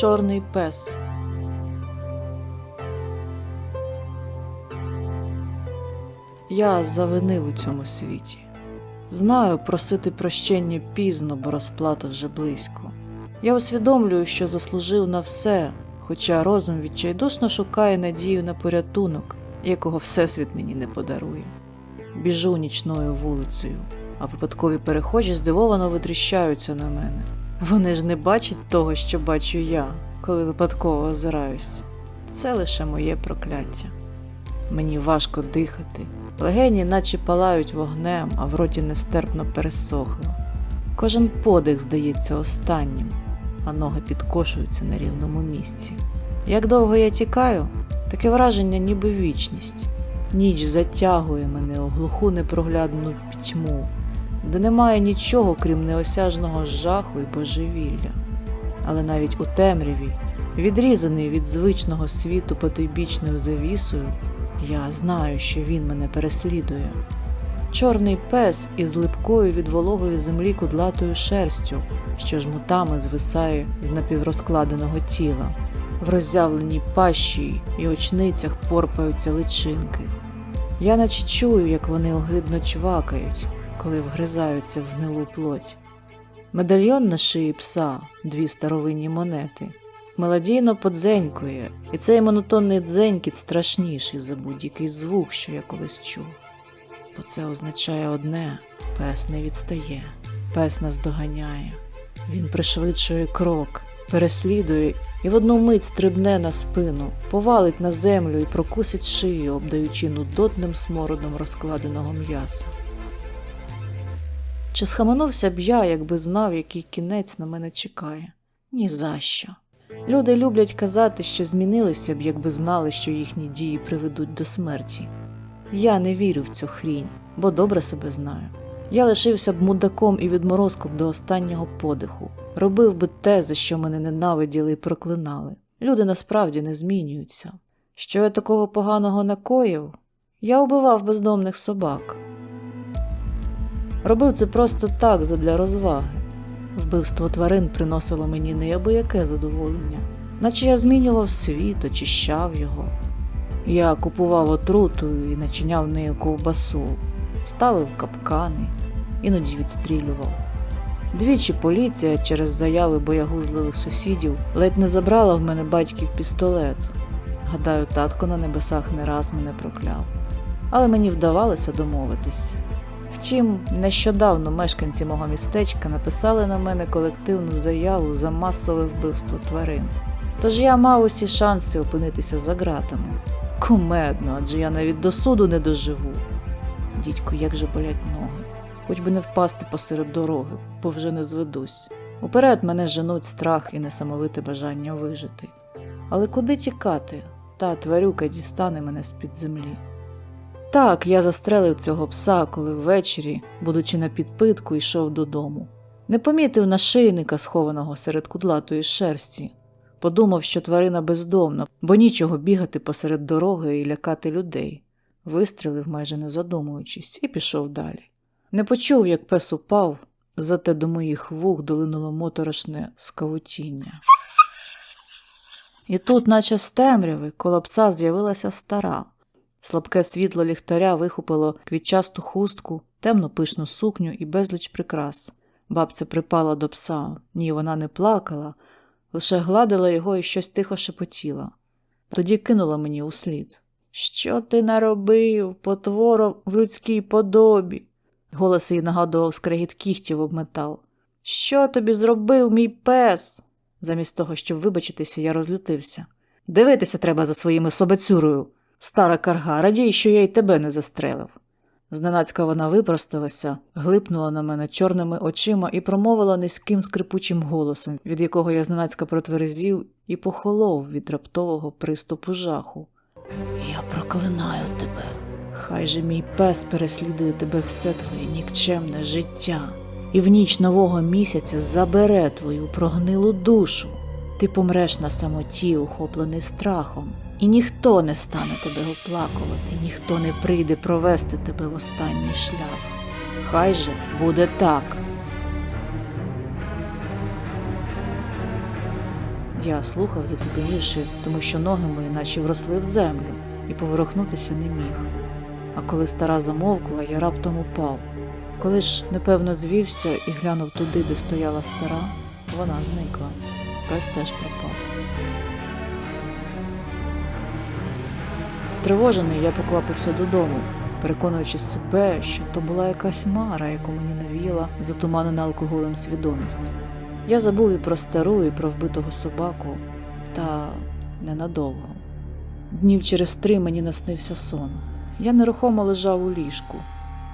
Чорний пес. Я завинив у цьому світі. Знаю, просити прощення пізно, бо розплата вже близько. Я усвідомлюю, що заслужив на все, хоча розум відчайдушно шукає надію на порятунок, якого Всесвіт мені не подарує. Біжу нічною вулицею, а випадкові перехожі здивовано витріщаються на мене. Вони ж не бачать того, що бачу я, коли випадково озираюсь. Це лише моє прокляття. Мені важко дихати, легені наче палають вогнем, а в роті нестерпно пересохло. Кожен подих здається останнім, а ноги підкошуються на рівному місці. Як довго я тікаю, таке враження, ніби вічність. Ніч затягує мене у глуху непроглядну пітьму, де немає нічого, крім неосяжного жаху і божевілля. Але навіть у темряві, відрізаний від звичного світу потойбічною завісою, я знаю, що він мене переслідує. Чорний пес із липкою від вологої землі кудлатою шерстю, що жмутами звисає з напіврозкладеного тіла. В роззявленій пащі і очницях порпаються личинки. Я наче чую, як вони огидно чвакають, коли вгризаються в гнилу плоть. Медальйон на шиї пса, дві старовинні монети, мелодійно подзенькує, і цей монотонний дзенькіт страшніший за будь-який звук, що я колись чув. Бо це означає одне пес не відстає, пес нас доганяє. Він пришвидшує крок, переслідує і в одну мить стрибне на спину, повалить на землю і прокусить шию, обдаючи нудотним смородом розкладеного м'яса. Чи схаменувся б я, якби знав, який кінець на мене чекає? Ні за що. Люди люблять казати, що змінилися б, якби знали, що їхні дії приведуть до смерті. Я не вірю в цю хрінь, бо добре себе знаю. Я лишився б мудаком і відморозком до останнього подиху, робив би те, за що мене ненавиділи і проклинали. Люди насправді не змінюються. Що я такого поганого накоїв? Я убивав бездомних собак. Робив це просто так, задля розваги. Вбивство тварин приносило мені неабияке задоволення, наче я змінював світ, очищав його. Я купував отруту і начиняв нею ковбасу, ставив капкани, іноді відстрілював. Двічі поліція через заяви боягузливих сусідів ледь не забрала в мене батьків пістолет. Гадаю, татко на небесах не раз мене прокляв. Але мені вдавалося домовитись. Втім, нещодавно мешканці мого містечка написали на мене колективну заяву за масове вбивство тварин. Тож я мав усі шанси опинитися за ґратами. Кумедно, адже я навіть до суду не доживу. Дідько, як же болять ноги. Хоч би не впасти посеред дороги, бо вже не зведусь. Уперед мене женуть страх і несамовите бажання вижити. Але куди тікати? Та тварюка дістане мене з-під землі. Так, я застрелив цього пса, коли ввечері, будучи на підпитку, йшов додому. Не помітив нашийника, схованого серед кудлатої шерсті. Подумав, що тварина бездомна, бо нічого бігати посеред дороги і лякати людей. Вистрілив, майже не задумуючись, і пішов далі. Не почув, як пес упав, зате до моїх вух долинуло моторошне скавутіння. І тут, наче з темряви, коло пса з'явилася стара. Слабке світло ліхтаря вихопило квітчасту хустку, темну пишну сукню і безліч прикрас. Бабця припала до пса. Ні, вона не плакала, лише гладила його і щось тихо шепотіла. Тоді кинула мені услід. Що ти наробив, потворо в людській подобі? Голос її нагадував скрегіт кіхтів об метал. Що тобі зробив мій пес? Замість того, щоб вибачитися, я розлютився. Дивитися треба за своїми собацюрою. Стара карга, радій, що я й тебе не застрелив. Зненацька вона випросталася, глипнула на мене чорними очима і промовила низьким скрипучим голосом, від якого я зненацька протверзів і похолов від раптового приступу жаху. Я проклинаю тебе. Хай же мій пес переслідує тебе все твоє нікчемне життя, і в ніч нового місяця забере твою прогнилу душу. Ти помреш на самоті, ухоплений страхом, і ніхто не стане тебе оплакувати, ніхто не прийде провести тебе в останній шлях. Хай же буде так. Я слухав, заціпенівши, тому що ноги мої наче вросли в землю, і поворухнутися не міг. А коли стара замовкла, я раптом упав. Коли ж непевно звівся і глянув туди, де стояла стара, вона зникла. Пес теж пропав. Стривожений, я поквапився додому, переконуючи себе, що то була якась мара, яку мені навіяла затуманена алкоголем свідомість. Я забув і про стару, і про вбитого собаку, та ненадовго. Днів через три мені наснився сон. Я нерухомо лежав у ліжку.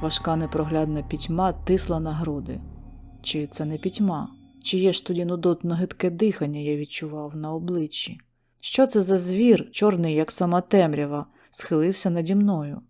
Важка непроглядна пітьма тисла на груди. Чи це не пітьма? Чи є ж тоді нудотно гидке дихання я відчував на обличчі? Що це за звір, чорний, як сама темрява, схилився наді мною?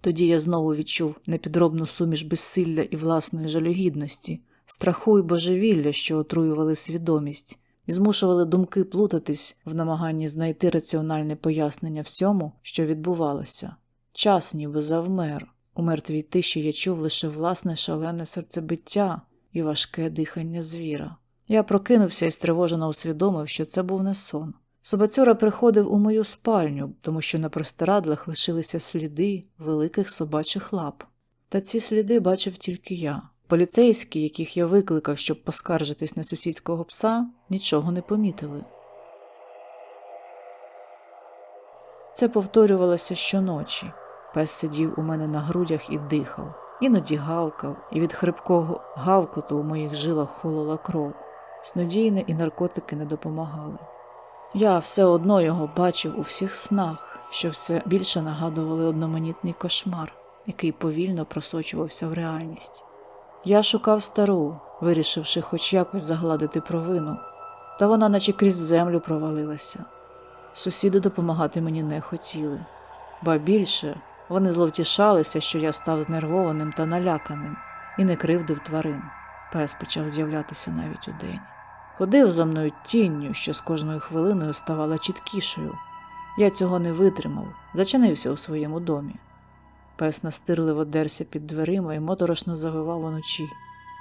Тоді я знову відчув непідробну суміш безсилля і власної жалюгідності, страху і божевілля, що отруювали свідомість, і змушували думки плутатись в намаганні знайти раціональне пояснення всьому, що відбувалося. Час ніби завмер. У мертвій тиші я чув лише власне шалене серцебиття і важке дихання звіра. Я прокинувся і стривожено усвідомив, що це був не сон. Собацюра приходив у мою спальню, тому що на простирадлах лишилися сліди великих собачих лап. Та ці сліди бачив тільки я. Поліцейські, яких я викликав, щоб поскаржитись на сусідського пса, нічого не помітили. Це повторювалося щоночі. Пес сидів у мене на грудях і дихав, іноді гавкав, і від хрипкого гавкоту у моїх жилах холола кров. Снодійне і наркотики не допомагали. Я все одно його бачив у всіх снах, що все більше нагадували одноманітний кошмар, який повільно просочувався в реальність. Я шукав стару, вирішивши хоч якось загладити провину, та вона наче крізь землю провалилася. Сусіди допомагати мені не хотіли, ба більше вони зловтішалися, що я став знервованим та наляканим і не кривдив тварин. Пес почав з'являтися навіть удень. Ходив за мною тінню, що з кожною хвилиною ставала чіткішою. Я цього не витримав, зачинився у своєму домі. Пес настирливо дерся під дверима і моторошно завивав уночі.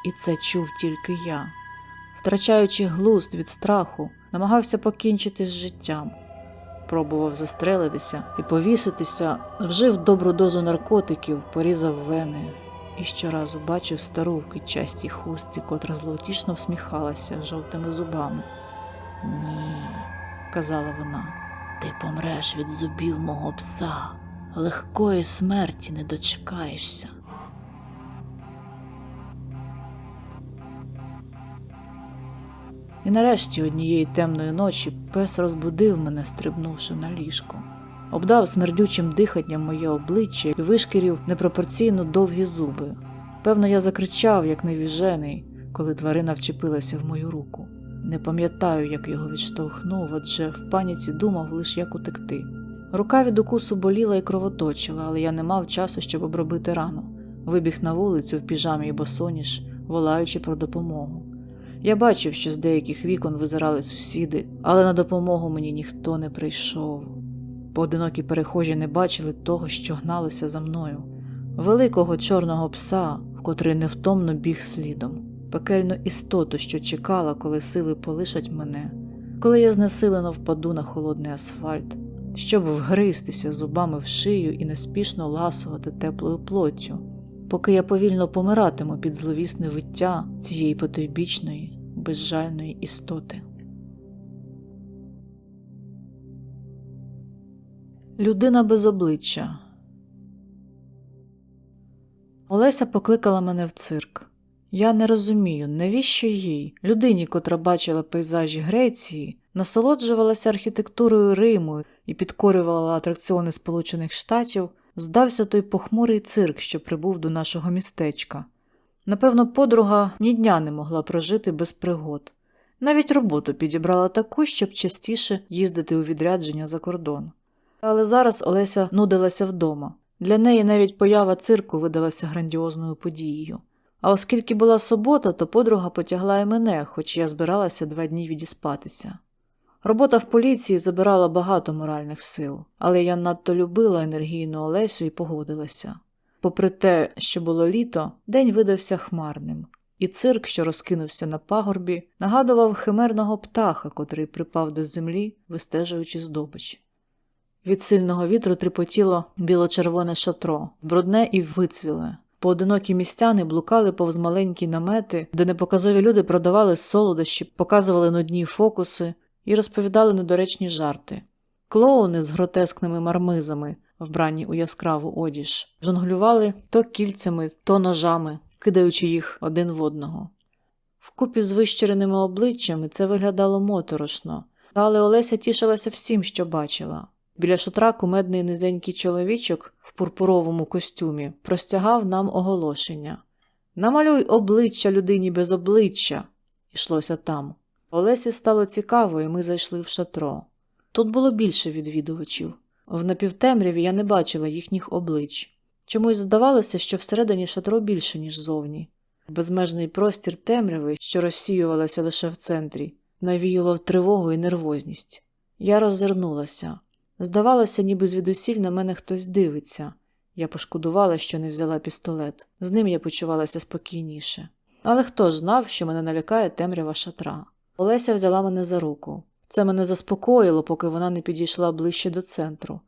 І це чув тільки я. Втрачаючи глузд від страху, намагався покінчити з життям. Пробував застрелитися і повіситися, вжив добру дозу наркотиків, порізав вени і щоразу бачив стару в китчастій хустці, котра зловтішно всміхалася жовтими зубами. Ні, казала вона, ти помреш від зубів мого пса, легкої смерті не дочекаєшся. І нарешті однієї темної ночі пес розбудив мене, стрибнувши на ліжко, обдав смердючим диханням моє обличчя і вишкірів непропорційно довгі зуби. Певно, я закричав, як невіжений, коли тварина вчепилася в мою руку. Не пам'ятаю, як його відштовхнув, адже в паніці думав лише як утекти. Рука від укусу боліла і кровоточила, але я не мав часу, щоб обробити рану. Вибіг на вулицю в піжамі і босоніж, волаючи про допомогу. Я бачив, що з деяких вікон визирали сусіди, але на допомогу мені ніхто не прийшов. Поодинокі перехожі не бачили того, що гналося за мною, великого чорного пса, котрий невтомно біг слідом, пекельну істоту, що чекала, коли сили полишать мене, коли я знесилено впаду на холодний асфальт, щоб вгристися зубами в шию і неспішно ласувати теплою плоттю, поки я повільно помиратиму під зловісне виття цієї потойбічної, безжальної істоти. Людина без обличчя. Олеся покликала мене в цирк. Я не розумію, навіщо їй, людині, котра бачила пейзажі Греції, насолоджувалася архітектурою Риму і підкорювала атракціони Сполучених Штатів, здався той похмурий цирк, що прибув до нашого містечка. Напевно, подруга ні дня не могла прожити без пригод. Навіть роботу підібрала таку, щоб частіше їздити у відрядження за кордон. Але зараз Олеся нудилася вдома. Для неї навіть поява цирку видалася грандіозною подією. А оскільки була субота, то подруга потягла і мене, хоч я збиралася два дні відіспатися. Робота в поліції забирала багато моральних сил, але я надто любила енергійну Олесю і погодилася. Попри те, що було літо, день видався хмарним, і цирк, що розкинувся на пагорбі, нагадував химерного птаха, котрий припав до землі, вистежуючи здобич. Від сильного вітру тріпотіло біло-червоне шатро, брудне і вицвіле. Поодинокі містяни блукали повз маленькі намети, де непоказові люди продавали солодощі, показували нудні фокуси і розповідали недоречні жарти. Клоуни з гротескними мармизами, вбрані у яскраву одіж, жонглювали то кільцями, то ножами, кидаючи їх один в одного. Вкупі з вищереними обличчями це виглядало моторошно, але Олеся тішилася всім, що бачила. Біля шатра кумедний низенький чоловічок в пурпуровому костюмі простягав нам оголошення Намалюй обличчя людині без обличчя. Ішлося там. Олесі стало цікаво, і ми зайшли в шатро. Тут було більше відвідувачів. В напівтемряві я не бачила їхніх облич. Чомусь здавалося, що всередині шатро більше, ніж зовні. Безмежний простір темряви, що розсіювалася лише в центрі, навіював тривогу і нервозність. Я роззирнулася. Здавалося, ніби звідусіль на мене хтось дивиться. Я пошкодувала, що не взяла пістолет. З ним я почувалася спокійніше. Але хто ж знав, що мене налякає темрява шатра? Олеся взяла мене за руку. Це мене заспокоїло, поки вона не підійшла ближче до центру.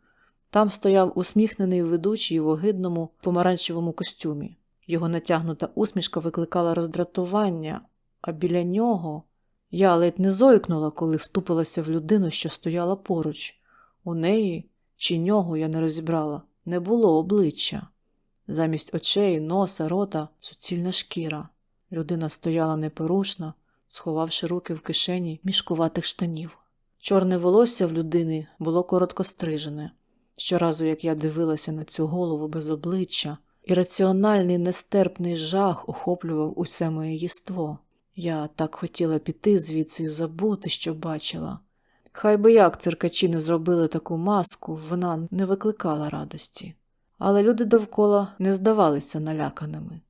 Там стояв усміхнений ведучий у огидному помаранчевому костюмі. Його натягнута усмішка викликала роздратування, а біля нього я ледь не зойкнула, коли втупилася в людину, що стояла поруч. У неї чи нього я не розібрала, не було обличчя. Замість очей, носа, рота суцільна шкіра. Людина стояла непорушна, сховавши руки в кишені мішкуватих штанів. Чорне волосся в людини було коротко стрижене. Щоразу, як я дивилася на цю голову без обличчя, ірраціональний нестерпний жах охоплював усе моє єство. Я так хотіла піти звідси і забути, що бачила. Хай би як циркачі не зробили таку маску, вона не викликала радості. Але люди довкола не здавалися наляканими.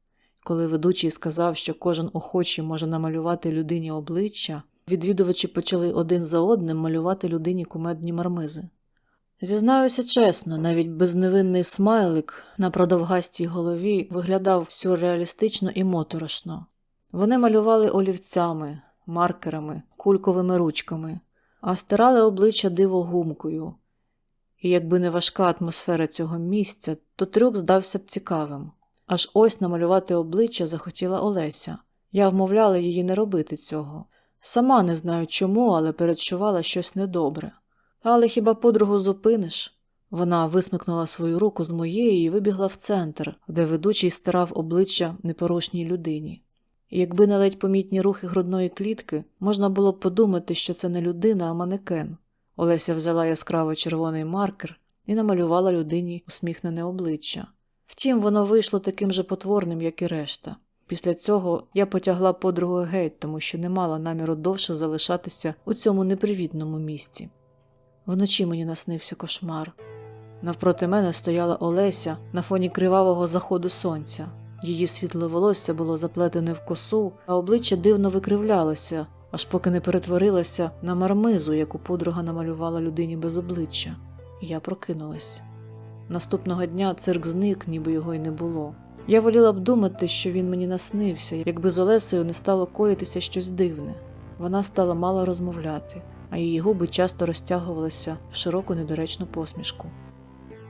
Коли ведучий сказав, що кожен охочий може намалювати людині обличчя, відвідувачі почали один за одним малювати людині кумедні мармизи. Зізнаюся чесно, навіть безневинний смайлик на продовгастій голові виглядав сюрреалістично і моторошно. Вони малювали олівцями, маркерами, кульковими ручками, а стирали обличчя дивогумкою. І якби не важка атмосфера цього місця, то трюк здався б цікавим. Аж ось намалювати обличчя захотіла Олеся. Я вмовляла її не робити цього. Сама не знаю чому, але передчувала щось недобре. Але хіба подругу зупиниш? Вона висмикнула свою руку з моєї і вибігла в центр, де ведучий стирав обличчя непорушній людині. І якби не ледь помітні рухи грудної клітки, можна було б подумати, що це не людина, а манекен. Олеся взяла яскраво червоний маркер і намалювала людині усміхнене обличчя. Втім, воно вийшло таким же потворним, як і решта. Після цього я потягла подругу геть, тому що не мала наміру довше залишатися у цьому непривітному місці. Вночі мені наснився кошмар. Навпроти мене стояла Олеся на фоні кривавого заходу сонця. Її світле волосся було заплетене в косу, а обличчя дивно викривлялося, аж поки не перетворилося на мармизу, яку подруга намалювала людині без обличчя. Я прокинулась. Наступного дня цирк зник, ніби його й не було. Я воліла б думати, що він мені наснився, якби з Олесею не стало коїтися щось дивне. Вона стала мало розмовляти, а її губи часто розтягувалися в широку недоречну посмішку.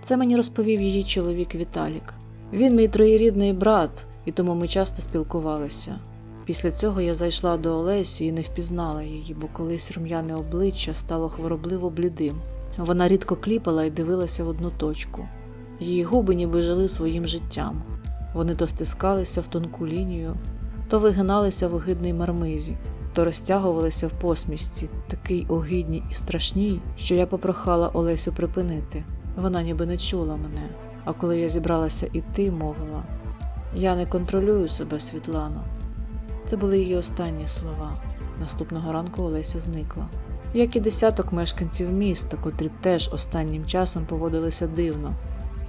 Це мені розповів її чоловік Віталік. Він мій троєрідний брат, і тому ми часто спілкувалися. Після цього я зайшла до Олесі і не впізнала її, бо колись рум'яне обличчя стало хворобливо блідим. Вона рідко кліпала і дивилася в одну точку. Її губи ніби жили своїм життям. Вони то стискалися в тонку лінію, то вигиналися в огидній мармизі, то розтягувалися в посмішці, такій огидній і страшній, що я попрохала Олесю припинити. Вона ніби не чула мене. А коли я зібралася іти, мовила: Я не контролюю себе, Світлано. Це були її останні слова. Наступного ранку Олеся зникла. Як і десяток мешканців міста, котрі теж останнім часом поводилися дивно.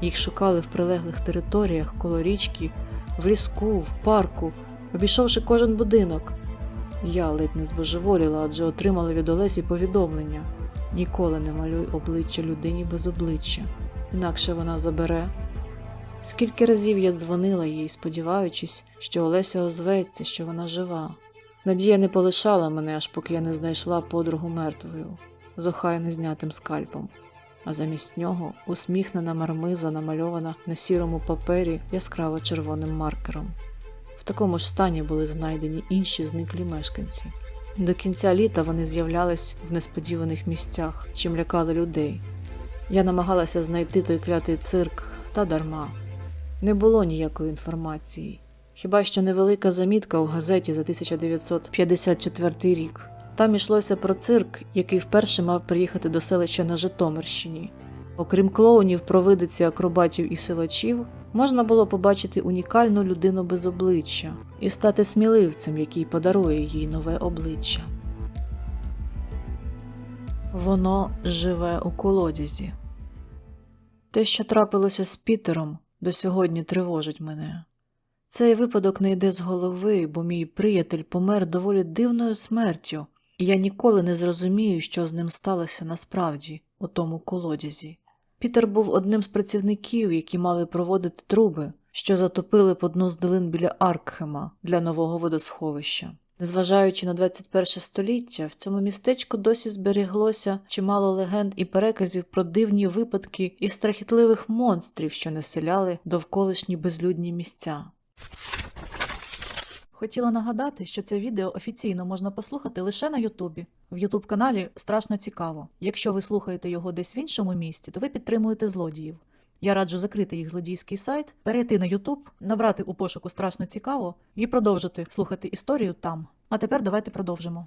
Їх шукали в прилеглих територіях коло річки, в ліску, в парку, обійшовши кожен будинок. Я ледь не збожеволіла, адже отримала від Олесі повідомлення ніколи не малюй обличчя людині без обличчя, інакше вона забере Скільки разів я дзвонила їй, сподіваючись, що Олеся озветься, що вона жива. Надія не полишала мене, аж поки я не знайшла подругу мертвою, з охайно знятим скальпом. А замість нього усміхнена мармиза, намальована на сірому папері яскраво червоним маркером. В такому ж стані були знайдені інші зниклі мешканці. До кінця літа вони з'являлись в несподіваних місцях, чим лякали людей. Я намагалася знайти той клятий цирк, та дарма. Не було ніякої інформації. Хіба що невелика замітка у газеті за 1954 рік. Там йшлося про цирк, який вперше мав приїхати до селища на Житомирщині. Окрім клоунів, провидиці, акробатів і силачів, можна було побачити унікальну людину без обличчя і стати сміливцем, який подарує їй нове обличчя. Воно живе у колодязі. Те, що трапилося з Пітером, до сьогодні тривожить мене. Цей випадок не йде з голови, бо мій приятель помер доволі дивною смертю, і я ніколи не зрозумію, що з ним сталося насправді у тому колодязі. Пітер був одним з працівників, які мали проводити труби, що затопили по дну з долин біля Аркхема для нового водосховища. Незважаючи на 21 століття, в цьому містечку досі зберіглося чимало легенд і переказів про дивні випадки і страхітливих монстрів, що населяли довколишні безлюдні місця. Хотіла нагадати, що це відео офіційно можна послухати лише на Ютубі. В Ютуб каналі страшно цікаво. Якщо ви слухаєте його десь в іншому місті, то ви підтримуєте злодіїв. Я раджу закрити їх злодійський сайт, перейти на Ютуб, набрати у пошуку страшно цікаво і продовжити слухати історію там. А тепер давайте продовжимо.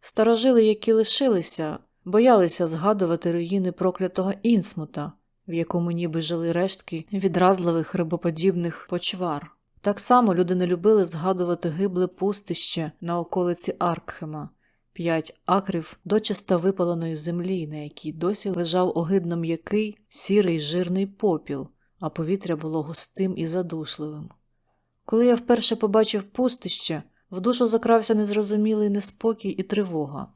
Старожили, які лишилися, боялися згадувати руїни проклятого Інсмута, в якому ніби жили рештки відразливих рибоподібних почвар. Так само люди не любили згадувати гибле пустище на околиці Аркхема, п'ять акрів дочиста випаленої землі, на якій досі лежав огидно м'який, сірий жирний попіл, а повітря було густим і задушливим. Коли я вперше побачив пустище, в душу закрався незрозумілий неспокій і тривога.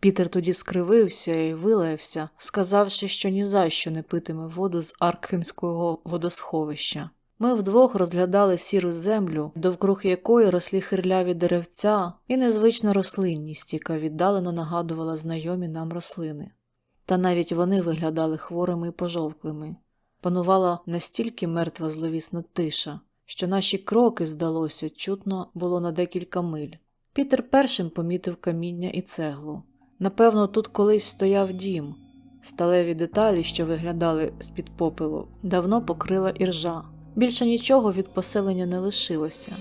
Пітер тоді скривився і вилаявся, сказавши, що ні за що не питиме воду з Аркхемського водосховища. Ми вдвох розглядали сіру землю, довкруг якої рослі хирляві деревця і незвична рослинність, яка віддалено нагадувала знайомі нам рослини. Та навіть вони виглядали хворими і пожовклими. Панувала настільки мертва зловісна тиша, що наші кроки, здалося, чутно було на декілька миль. Пітер першим помітив каміння і цеглу. Напевно, тут колись стояв дім. Сталеві деталі, що виглядали з-під попелу, давно покрила іржа. Більше нічого від поселення не лишилося.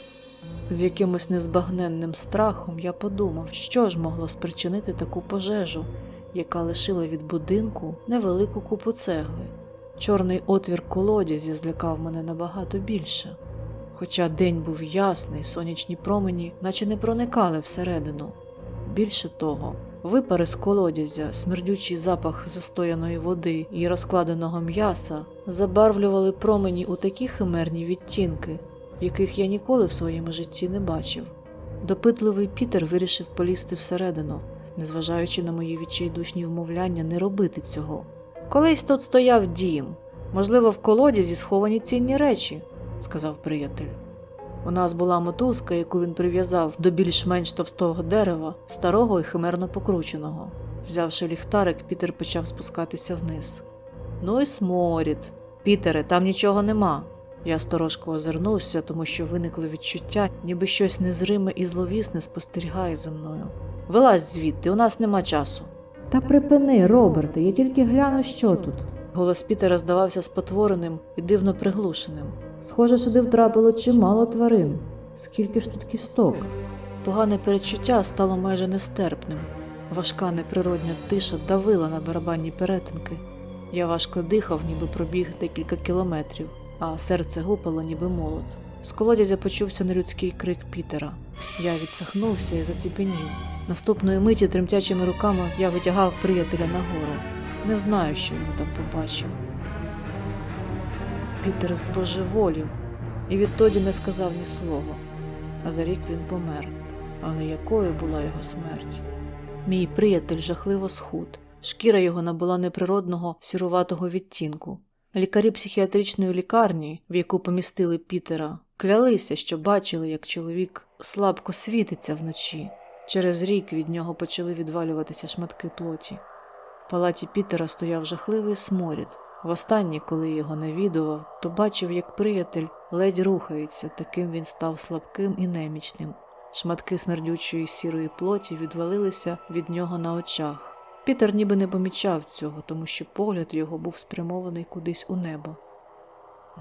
З якимось незбагненним страхом я подумав, що ж могло спричинити таку пожежу, яка лишила від будинку невелику купу цегли. Чорний отвір колодязі злякав мене набагато більше. Хоча день був ясний, сонячні промені, наче не проникали всередину. Більше того, випари з колодязя, смердючий запах застояної води і розкладеного м'яса забарвлювали промені у такі химерні відтінки, яких я ніколи в своєму житті не бачив. Допитливий Пітер вирішив полізти всередину, незважаючи на мої відчайдушні вмовляння не робити цього. Колись тут стояв дім, можливо, в колодязі сховані цінні речі, сказав приятель. У нас була мотузка, яку він прив'язав до більш-менш товстого дерева, старого і химерно покрученого. Взявши ліхтарик, Пітер почав спускатися вниз. Ну і сморід. Пітере, там нічого нема. Я сторожко озирнувся, тому що виникло відчуття, ніби щось незриме і зловісне спостерігає за мною. Вилазь звідти, у нас нема часу. Та припини, Роберте, я тільки гляну, що тут. Голос Пітера здавався спотвореним і дивно приглушеним. Схоже, сюди втрапило чимало тварин. Скільки ж тут кісток? Погане перечуття стало майже нестерпним. Важка неприродня тиша давила на барабанні перетинки. Я важко дихав, ніби пробіг декілька кілометрів, а серце гупало, ніби молот. З колодязя почувся нелюдський крик Пітера. Я відсахнувся і заціпенів. Наступної миті тремтячими руками я витягав приятеля нагору. Не знаю, що він там побачив. Пітер збожеволів і відтоді не сказав ні слова. А за рік він помер. Але якою була його смерть? Мій приятель жахливо схуд. Шкіра його набула неприродного сіруватого відтінку. Лікарі психіатричної лікарні, в яку помістили Пітера, клялися, що бачили, як чоловік слабко світиться вночі. Через рік від нього почали відвалюватися шматки плоті. В палаті Пітера стояв жахливий сморід. Востаннє, коли його навідував, то бачив, як приятель ледь рухається, таким він став слабким і немічним. Шматки смердючої сірої плоті відвалилися від нього на очах. Пітер ніби не помічав цього, тому що погляд його був спрямований кудись у небо.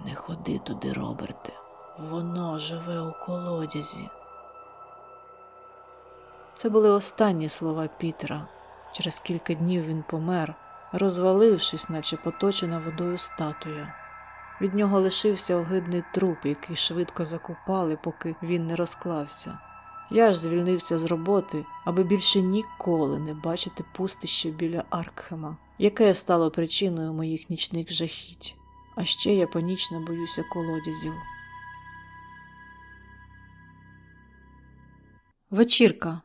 Не ходи туди, Роберте, воно живе у колодязі. Це були останні слова Пітера. Через кілька днів він помер, розвалившись, наче поточена водою статуя. Від нього лишився огидний труп, який швидко закопали, поки він не розклався. Я ж звільнився з роботи, аби більше ніколи не бачити пустище біля Аркхема, яке стало причиною моїх нічних жахіть. А ще я панічно боюся колодязів. Вечірка.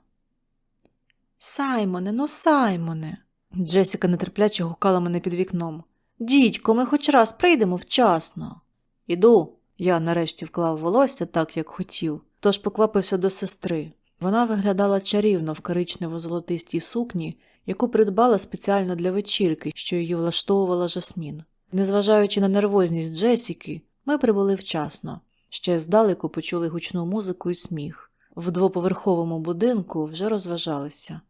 Саймоне, ну Саймоне. Джесіка нетерпляче гукала мене під вікном. Дідько, ми хоч раз прийдемо вчасно. Іду. Я нарешті вклав волосся так, як хотів, тож поквапився до сестри. Вона виглядала чарівно в коричнево-золотистій сукні, яку придбала спеціально для вечірки, що її влаштовувала Жасмін. Незважаючи на нервозність Джесіки, ми прибули вчасно. Ще здалеку почули гучну музику і сміх. В двоповерховому будинку вже розважалися.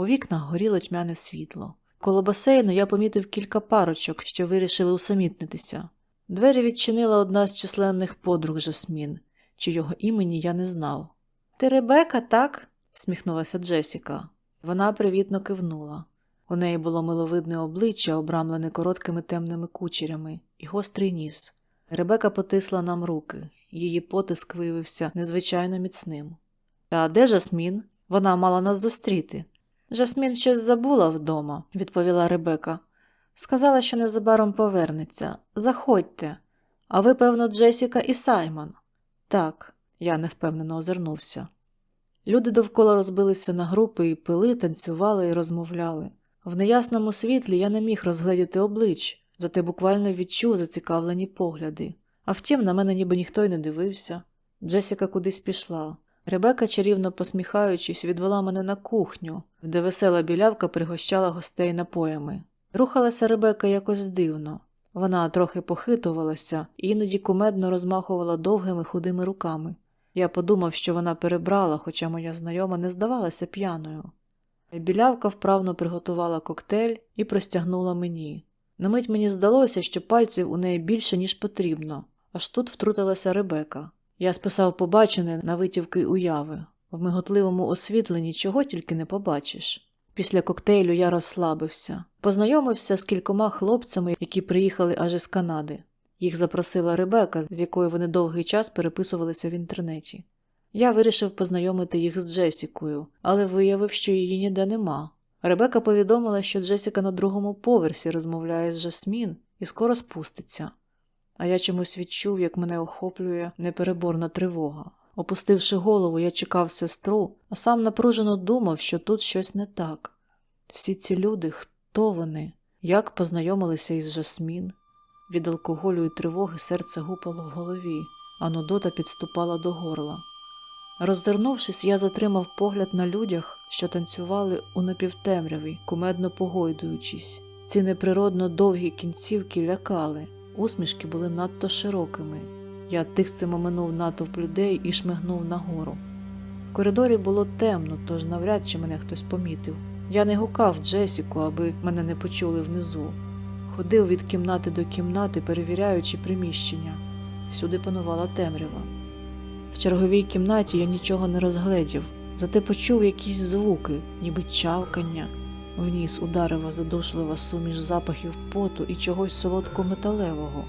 У вікнах горіло тьмяне світло. Коло басейну я помітив кілька парочок, що вирішили усамітнитися. Двері відчинила одна з численних подруг Жасмін, чийого імені я не знав. Ти Ребека, так? всміхнулася Джесіка. Вона привітно кивнула. У неї було миловидне обличчя, обрамлене короткими темними кучерями, і гострий ніс. Ребека потисла нам руки, її потиск виявився незвичайно міцним. Та де Жасмін? Вона мала нас зустріти. Жасмін щось забула вдома, відповіла Ребека. Сказала, що незабаром повернеться. Заходьте. А ви, певно, Джесіка і Саймон. Так, я невпевнено озирнувся. Люди довкола розбилися на групи і пили, танцювали і розмовляли. В неясному світлі я не міг розгледіти облич, зате буквально відчув зацікавлені погляди. А втім, на мене ніби ніхто й не дивився. Джесіка кудись пішла. Ребека, чарівно посміхаючись, відвела мене на кухню, де весела білявка пригощала гостей напоями. Рухалася Ребека якось дивно. Вона трохи похитувалася і іноді кумедно розмахувала довгими худими руками. Я подумав, що вона перебрала, хоча моя знайома не здавалася п'яною. Білявка вправно приготувала коктейль і простягнула мені. На мить мені здалося, що пальців у неї більше, ніж потрібно, аж тут втрутилася Ребека. Я списав побачене на витівки уяви. В миготливому освітленні чого тільки не побачиш. Після коктейлю я розслабився, познайомився з кількома хлопцями, які приїхали аж із Канади. Їх запросила Ребека, з якою вони довгий час переписувалися в інтернеті. Я вирішив познайомити їх з Джесікою, але виявив, що її ніде нема. Ребека повідомила, що Джесіка на другому поверсі розмовляє з Жасмін і скоро спуститься. А я чомусь відчув, як мене охоплює непереборна тривога. Опустивши голову, я чекав сестру, а сам напружено думав, що тут щось не так. Всі ці люди, хто вони, як познайомилися із Жасмін? Від алкоголю і тривоги серце гупало в голові, а нудота підступала до горла. Роззирнувшись, я затримав погляд на людях, що танцювали у напівтемряві, кумедно погойдуючись. Ці неприродно довгі кінцівки лякали, усмішки були надто широкими. Я тихцем оминув натовп людей і шмигнув нагору. В коридорі було темно, тож навряд чи мене хтось помітив. Я не гукав Джесіку, аби мене не почули внизу. Ходив від кімнати до кімнати, перевіряючи приміщення. Всюди панувала темрява. В черговій кімнаті я нічого не розгледів, зате почув якісь звуки, ніби чавкання. В ніс ударила задушлива суміш запахів поту і чогось солодко-металевого.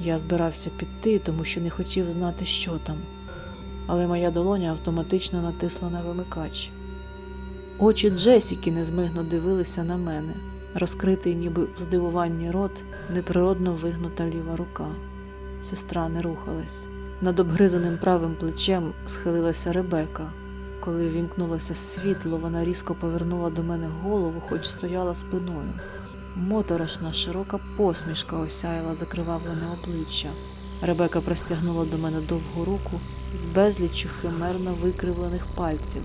Я збирався піти, тому що не хотів знати, що там. Але моя долоня автоматично натисла на вимикач. Очі Джесіки незмигно дивилися на мене, розкритий, ніби в здивуванні рот, неприродно вигнута ліва рука. Сестра не рухалась. Над обгризаним правим плечем схилилася Ребека. Коли ввімкнулося світло, вона різко повернула до мене голову, хоч стояла спиною. Моторошна широка посмішка осяяла закривавлене обличчя. Ребека простягнула до мене довгу руку з безліччю химерно викривлених пальців.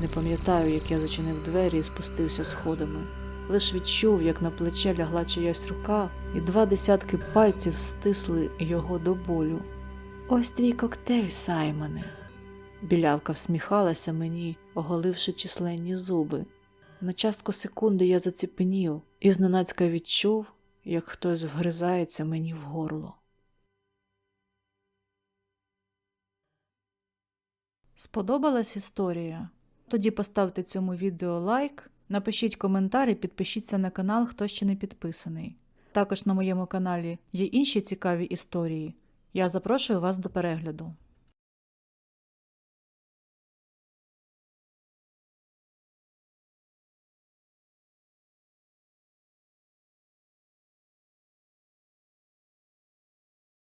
Не пам'ятаю, як я зачинив двері і спустився сходами. Лиш відчув, як на плече лягла чиясь рука, і два десятки пальців стисли його до болю. Ось твій коктейль, Саймоне. Білявка всміхалася мені, оголивши численні зуби. На частку секунди я заціпенів і зненацька відчув, як хтось вгризається мені в горло. Сподобалась історія? Тоді поставте цьому відео лайк, напишіть коментар і підпишіться на канал, хто ще не підписаний. Також на моєму каналі є інші цікаві історії. Я запрошую вас до перегляду.